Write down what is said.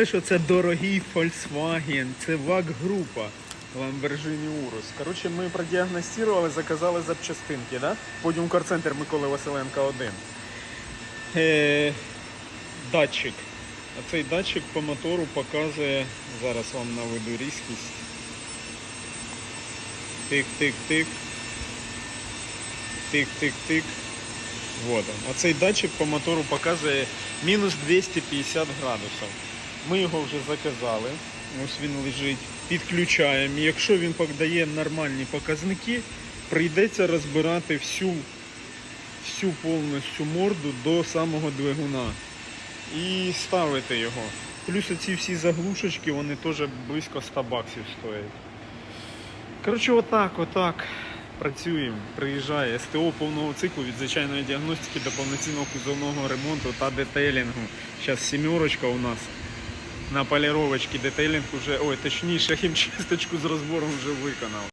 думали, що це дорогий Volkswagen, це ВАГ група Lamborghini Urus. Коротше, ми продіагностували, заказали запчастинки, да? Подіум Корцентр Миколи Василенка 1. Е, датчик. А цей датчик по мотору показує, зараз вам наведу різкість. Тик-тик-тик. Тик-тик-тик. Вот он. А цей датчик по мотору показує мінус 250 градусів. Ми його вже заказали. Ось він лежить. Підключаємо. Якщо він дає нормальні показники, прийдеться розбирати всю, всю повністю морду до самого двигуна і ставити його. Плюс ці всі заглушечки, вони теж близько 100 баксів стоять. Коротше, отак, отак. Працюємо, приїжджає СТО повного циклу від звичайної діагностики до повноцінного кузовного ремонту та детейлінгу. Зараз сімерочка у нас на поліровочці детейлінг уже, ой, точніше, хімчисточку з розбором вже виконав.